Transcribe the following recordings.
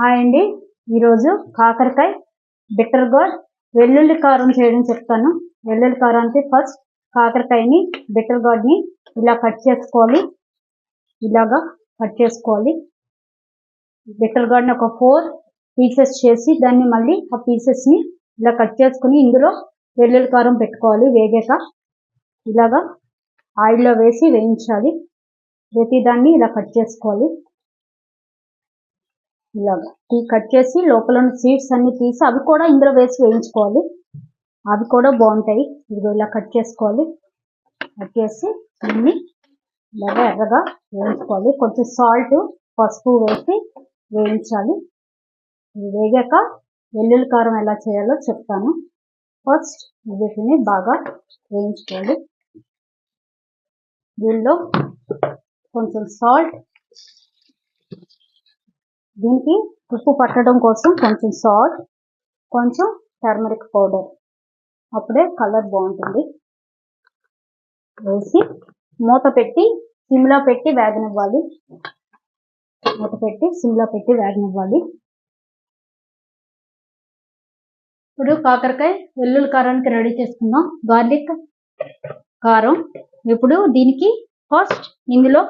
Hi అండి. ఈరోజు కాకరకాయ బిట్టర్ గార్డ్ వెల్లుల్లి కారం చేయడం చెప్తాను. వెల్లుల్లి కారానికి ఫస్ట్ కాకరకాయని బిట్టర్ గార్డ్ని ఇలా కట్ చేసుకోవాలి. ఇలాగా కట్ చేసుకోవాలి. బిట్టర్ గార్డ్ని ఒక ఫోర్ పీసెస్ చేసి దాన్ని మళ్ళీ ఆ పీసెస్ని ఇలా కట్ చేసుకుని ఇందులో వెల్లుల్లి కారం పెట్టుకోవాలి వేగాక. ఇలాగా ఆయిల్లో వేసి వేయించాలి. ప్రతి దాన్ని ఇలా కట్ చేసుకోవాలి. ఇలాగా. టీ కట్ చేసి లోపల ఉన్న సీడ్స్ అన్ని తీసి అవి కూడా ఇందులో వేసి వేయించుకోవాలి. అవి కూడా బాగుంటాయి. ఇదిగో ఇలా కట్ చేసుకోవాలి. కట్ చేసి దీన్ని ఇలాగా ఎర్రగా వేయించుకోవాలి. కొంచెం సాల్ట్ పసుపు వేసి వేయించాలి. వేగాక వెల్లుల్లి కారం ఎలా చేయాలో చెప్తాను. ఫస్ట్ వీటిని బాగా వేయించుకోవాలి. దీనిలో కొంచెం సాల్ట్ దీనికి ఉప్పు పట్టడం కోసం కొంచెం సాల్ట్ కొంచెం టర్మరిక్ పౌడర్ అప్పుడే కలర్ బాగుంటుంది. వేసి మూత పెట్టి సిమ్లో పెట్టి వేగనివ్వాలి. మూత పెట్టి సిమ్లో పెట్టి వేగనివ్వాలి. ఇప్పుడు కాకరకాయ వెల్లుల్లి కారానికి రెడీ చేసుకుందాం. గార్లిక్ కారం. ఇప్పుడు దీనికి ఫస్ట్ ఇందులో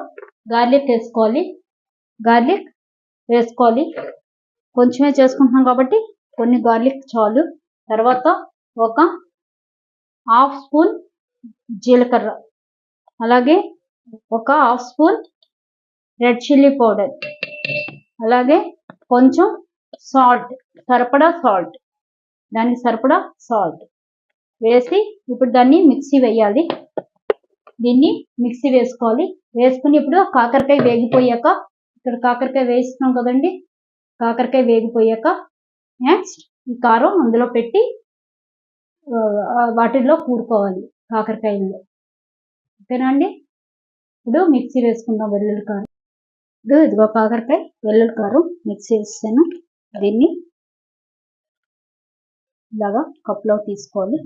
గార్లిక్ వేసుకోవాలి. గార్లిక్ వేసుకోవాలి. కొంచెమే చేసుకుంటున్నాం కాబట్టి కొన్ని గార్లిక్ చాలు. తర్వాత ఒక హాఫ్ స్పూన్ జీలకర్ర. అలాగే ఒక half spoon red chilli powder. అలాగే కొంచెం సాల్ట్ సరిపడా సాల్ట్. దానికి సరిపడా సాల్ట్ వేసి ఇప్పుడు దాన్ని మిక్సీ వేయాలి. దీన్ని మిక్సీ వేసుకోవాలి. వేసుకుని ఇప్పుడు కాకరకాయ వేగిపోయాక ఇక్కడ కాకరకాయ వేస్తున్నాం కదండి. కాకరకాయ వేగిపోయాక నెక్స్ట్ ఈ కారం అందులో పెట్టి వాటిల్లో కూరుకోవాలి కాకరకాయల్లో. ఓకేనా అండి? ఇప్పుడు మిక్సీ వేసుకుందాం వెల్లుల్లి కారం. ఇప్పుడు ఇదిగో కాకరకాయ వెల్లుల్లి కారం మిక్సీ వేస్తాను. దీన్ని ఇలాగా కప్లో తీసుకోవాలి.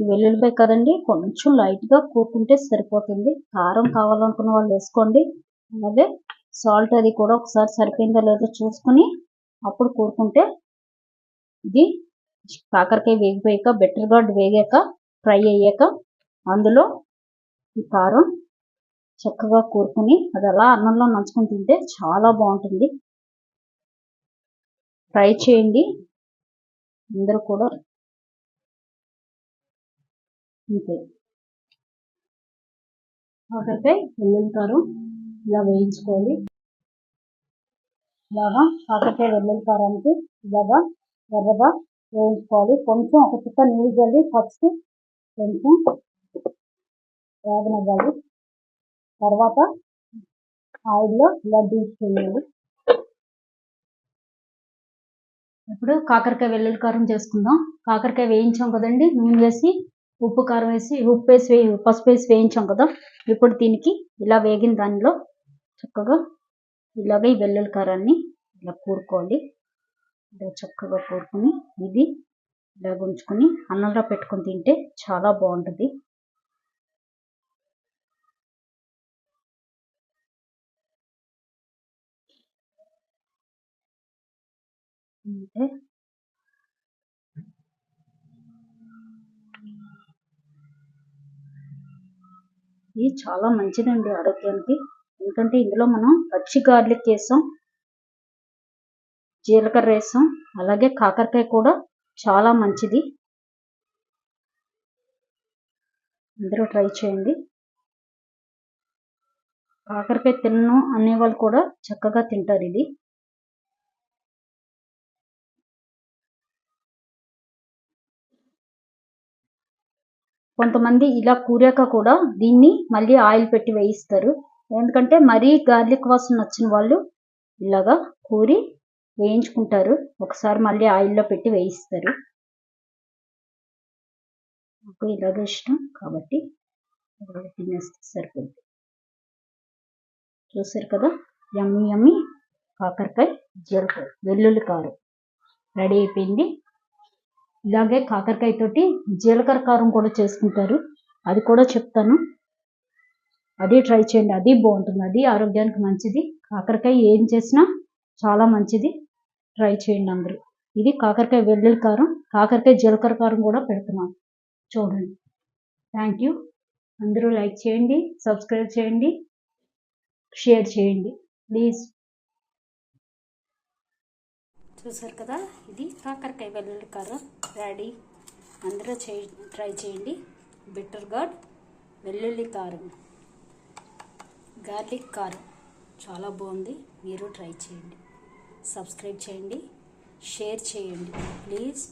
వెల్లుల్లిపాయ కదండి. కొంచెం లైట్గా కూరుకుంటే సరిపోతుంది. కారం కావాలనుకున్న వాళ్ళు వేసుకోండి. అలాగే సాల్ట్ అది కూడా ఒకసారి సరిపోయిందో లేదో చూసుకుని అప్పుడు కూరుకుంటే ఇది కాకరకాయ వేగిపోయాక బెటర్ గార్డ్ వేగాక ఫ్రై అయ్యాక అందులో ఈ కారం చక్కగా కూరుకుని అది అలా అన్నంలో నంచుకొని తింటే చాలా బాగుంటుంది. ట్రై చేయండి. అందరూ కూడా అంతే కాకరకాయ వెల్లుల్లి కారం ఇలా వేయించుకోవాలి. ఇలాగా కాకరకాయ వెల్లుల్లి కారానికి ఇలాగా ఎర్రగా వేయించుకోవాలి. కొంచెం ఒక చుక్క నీళ్ళు చల్లి ఫస్ట్ కొంచెం వేగనివ్వాలి తర్వాత ఆయిల్లో ఇలా తీసుకెళ్ళాలి ఇప్పుడు కాకరకాయ వెల్లుల్లి కారం చేసుకుందాం. కాకరకాయ వేయించాం కదండి నూనె వేసి ఉప్పు కారం వేసి ఉప్పు వేసి వేయి పసుపు వేసి వేయించాం కదా. ఇప్పుడు దీనికి ఇలా వేగిన దానిలో చక్కగా ఇలాగ ఈ వెల్లుల్లి కారాన్ని ఇలా కూరుకోవాలి. ఇలా చక్కగా కూరుకొని ఇది ఇలా ఉంచుకొని అన్నంలో పెట్టుకొని తింటే చాలా బాగుంటుంది. అంటే ఇది చాలా మంచిదండి ఆరోగ్యానికి. ఎందుకంటే ఇందులో మనం పచ్చి గార్లిక్ వేసాం జీలకర్ర వేసాం అలాగే కాకరకాయ కూడా చాలా మంచిది. అందరూ ట్రై చేయండి. కాకరకాయ తిన్ను అనేవాళ్ళు కూడా చక్కగా తింటారు ఇది. కొంతమంది ఇలా కూరాక కూడా దీన్ని మళ్ళీ ఆయిల్ పెట్టి వేయిస్తారు. ఎందుకంటే మరీ గార్లిక్ వాసన నచ్చిన వాళ్ళు ఇలాగా కూరి వేయించుకుంటారు. ఒకసారి మళ్ళీ ఆయిల్లో పెట్టి వేయిస్తారు. నాకు ఇలాగే ఇష్టం కాబట్టి తినేస్తే సరిపోద్ది. చూసారు కదా? యమ్మి యమ్మి కాకరకాయ జీలకాయ వెల్లుల్లి కారం. రెడీ అయిపోయింది. ఇలాగే కాకరకాయ తోటి జీలకర్ర కారం కూడా చేసుకుంటారు. అది కూడా చెప్తాను. అది ట్రై చేయండి. అది బాగుంటుంది. అది ఆరోగ్యానికి మంచిది. కాకరకాయ ఏం చేసినా చాలా మంచిది. ట్రై చేయండి అందరూ. ఇది కాకరకాయ వెల్లుల్లి కారం కాకరకాయ జీలకర్ర కారం కూడా పెడుతున్నాను. చూడండి. థ్యాంక్ యూ అందరూ లైక్ చేయండి సబ్స్క్రైబ్ చేయండి షేర్ చేయండి. ప్లీజ్. చూసారు కదా ఇది కాకరకాయ వెల్లుల్లి కారం రెడీ అందరూ చే ట్రై చేయండి. బిట్టర్ గార్డ్ వెల్లుల్లి కారం. గార్లిక్ కారం. చాలా బాగుంది. మీరు ట్రై చేయండి. సబ్స్క్రైబ్ చేయండి. షేర్ చేయండి. ప్లీజ్